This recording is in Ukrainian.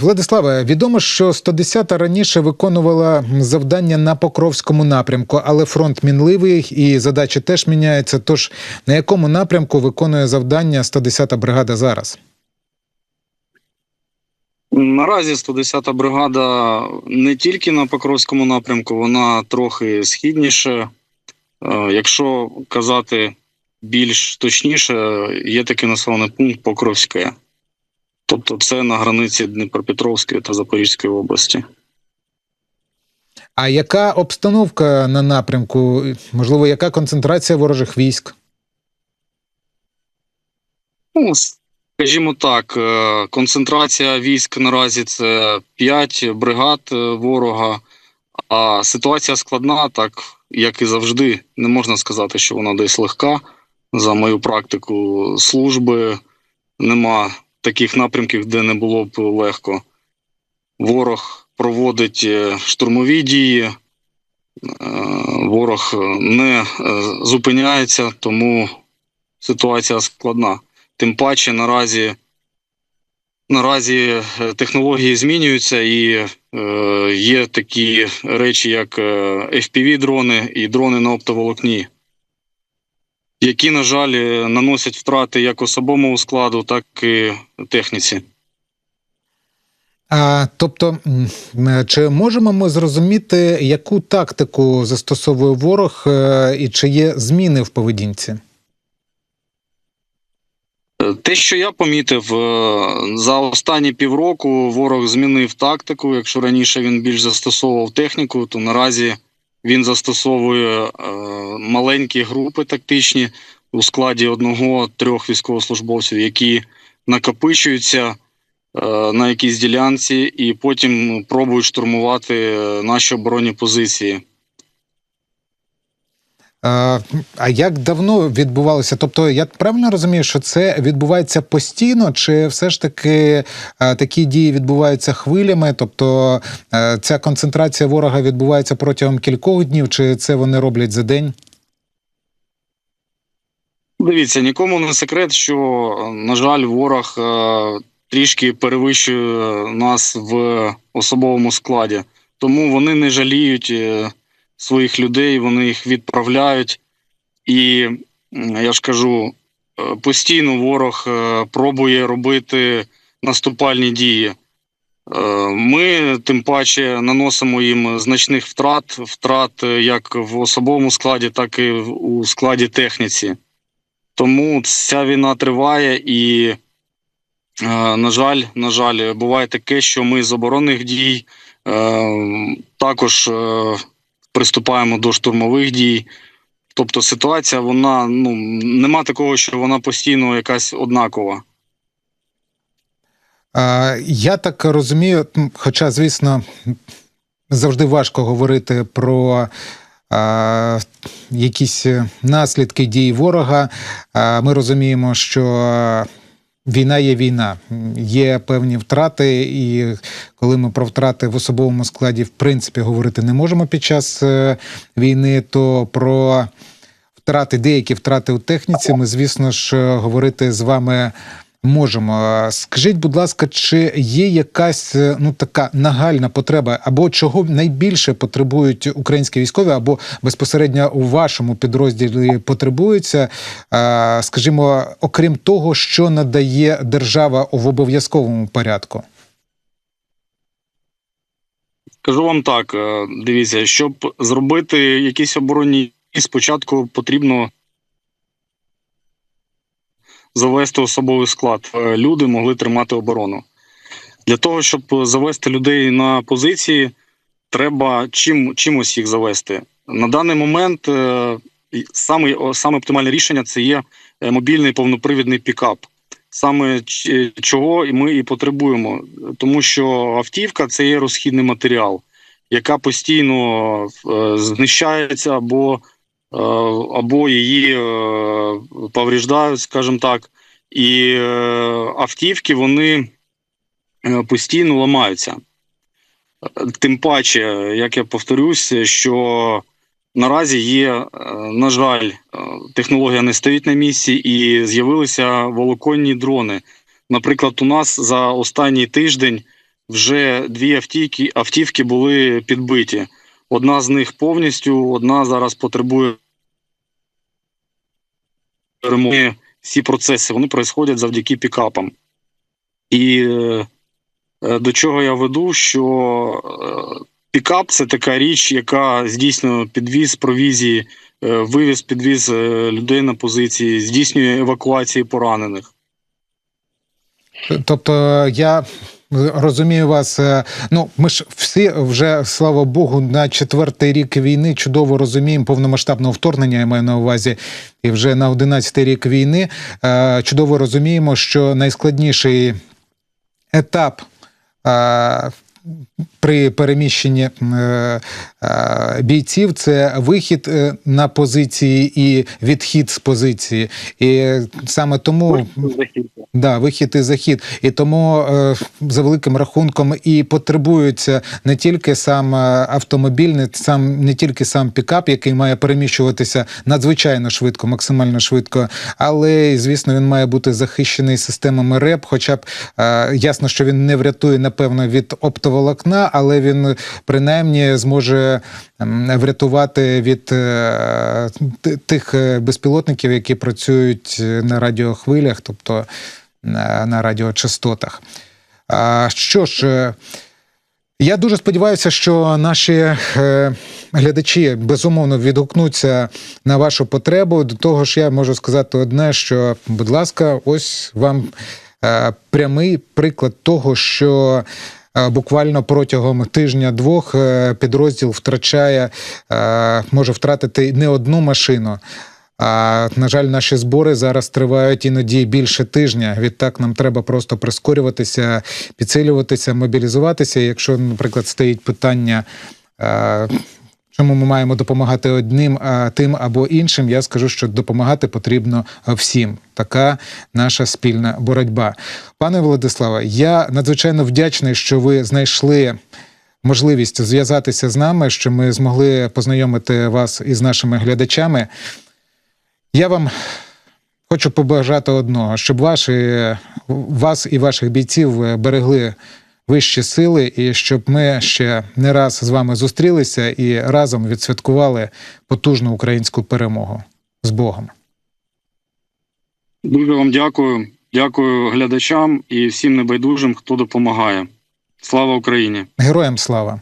Владиславе, відомо, що 110-та раніше виконувала завдання на Покровському напрямку, але фронт мінливий і задачі теж міняються. Тож на якому напрямку виконує завдання 110-та бригада зараз? Наразі 110-та бригада не тільки на Покровському напрямку, вона трохи східніше. Е, Якщо казати більш точніше, є такий населений пункт Покровське. Тобто це на границі Дніпропетровської та Запорізької області. А яка обстановка на напрямку? Можливо, яка концентрація ворожих військ? Ну, скажімо так, е, концентрація військ наразі це 5 бригад е, ворога, а ситуація складна, так як і завжди. Не можна сказати, що вона десь легка. За мою практику служби нема таких напрямків, де не було б легко. Ворог проводить е, штурмові дії, е, ворог не е, зупиняється, тому ситуація складна. Тим паче наразі, наразі технології змінюються і є такі речі, як е, FPV-дрони і дрони на оптоволокні, які, на жаль, е, наносять втрати як особовому складу, так і техніці. А, тобто, чи можемо ми зрозуміти, яку тактику застосовує ворог, е, і чи є зміни в поведінці? Е, Те, що я помітив, за останні півроку ворог змінив тактику. Якщо раніше він більш застосовував техніку, то наразі він застосовує е, маленькі групи тактичні у складі одного-трьох військовослужбовців, які накопичуються е, на якійсь ділянці і потім пробують штурмувати е, наші оборонні позиції. А, як давно відбувалося? Тобто, я правильно розумію, що це відбувається постійно, чи все ж таки такі дії відбуваються хвилями? Тобто ця концентрація ворога відбувається протягом кількох днів, чи це вони роблять за день? Дивіться, нікому не секрет, що, на жаль, ворог е, трішки перевищує нас в особовому складі. Тому вони не жаліють е, своїх людей, вони їх відправляють. І я ж кажу, е, постійно ворог е, пробує робити наступальні дії. Е, Ми тим паче наносимо їм значних втрат, втрат як в особовому складі, так і у складі техніці. Тому ця війна триває, і, на жаль, на жаль, буває таке, що ми з оборонних дій також приступаємо до штурмових дій. Тобто ситуація, вона ну нема такого, що вона постійно якась однакова. Я так розумію, хоча, звісно, завжди важко говорити про а, якісь наслідки дій ворога. Ми розуміємо, що війна є війна, є певні втрати, і коли ми про втрати в особовому складі, в принципі, говорити не можемо під час е, війни, то про втрати, деякі втрати у техніці, ми, звісно ж, е, говорити з вами можемо. Е, Скажіть, будь ласка, чи є якась е, ну така нагальна потреба, або чого найбільше потребують українські військові, або безпосередньо у вашому підрозділі потребуються, е, скажімо, окрім того, що надає держава в обов'язковому порядку? Кажу вам так: дивіться, щоб зробити якісь оборонні спочатку потрібно завести особовий склад. Е, Люди могли тримати оборону. Для того, щоб завести людей на позиції, треба чим, чимось їх завести. На даний момент е, саме, саме оптимальне рішення це є е, мобільний повнопривідний пікап. Саме чого ми і потребуємо, тому що автівка це є розхідний матеріал, яка постійно знищається або, або її е, повріждають, скажімо так, і е, автівки вони е, постійно ламаються. Е, Тим паче, як я повторюсь, що наразі є, е, на жаль, е, технологія не стоїть на місці, і з'явилися волоконні дрони. Наприклад, у нас за останній тиждень вже дві автівки, автівки були підбиті. Одна з них повністю, одна зараз потребує ремонту. Всі процеси вони проходять завдяки пікапам. І е, е, до чого я веду, що е, пікап це така річ, яка здійснює підвіз провізії, вивіз, підвіз людей на позиції, здійснює евакуації поранених. Тобто я розумію вас. е, Ну, ми ж всі вже, слава Богу, на четвертий рік війни чудово розуміємо повномасштабного вторгнення, я маю на увазі, і вже на одинадцятий рік війни е, чудово розуміємо, що найскладніший етап. При переміщенні е, е, бійців це вихід е, на позиції і відхід з позиції. І саме тому Да, вихід і захід. І тому за великим рахунком і потребується не тільки сам е, автомобіль, сам, не тільки сам пікап, який має переміщуватися надзвичайно швидко, максимально швидко, але, звісно, він має бути захищений системами РЕП. Хоча б ясно, що він не врятує, напевно, від оптоволокна, але він принаймні зможе врятувати від е, тих е, безпілотників, які працюють е, на радіохвилях, тобто на, радіочастотах. Що ж, я дуже сподіваюся, що наші глядачі безумовно відгукнуться на вашу потребу. До того ж, я можу сказати одне: що, будь ласка, ось вам прямий приклад того, що. Е, Буквально протягом тижня-двох е, підрозділ втрачає, е, може втратити не одну машину. А на жаль, наші збори зараз тривають іноді більше тижня. Відтак нам треба просто прискорюватися, підсилюватися, мобілізуватися. Якщо, наприклад, стоїть питання. Е, Чому ми маємо допомагати одним, а тим або іншим? Я скажу, що допомагати потрібно всім. Така наша спільна боротьба. Пане Владиславе, я надзвичайно вдячний, що ви знайшли можливість зв'язатися з нами, що ми змогли познайомити вас із нашими глядачами. Я вам хочу побажати одного, щоб ваші, вас і ваших бійців берегли вищі сили, і щоб ми ще не раз з вами зустрілися і разом відсвяткували потужну українську перемогу з Богом. Дуже вам дякую. Дякую глядачам і всім небайдужим, хто допомагає. Слава Україні! Героям слава!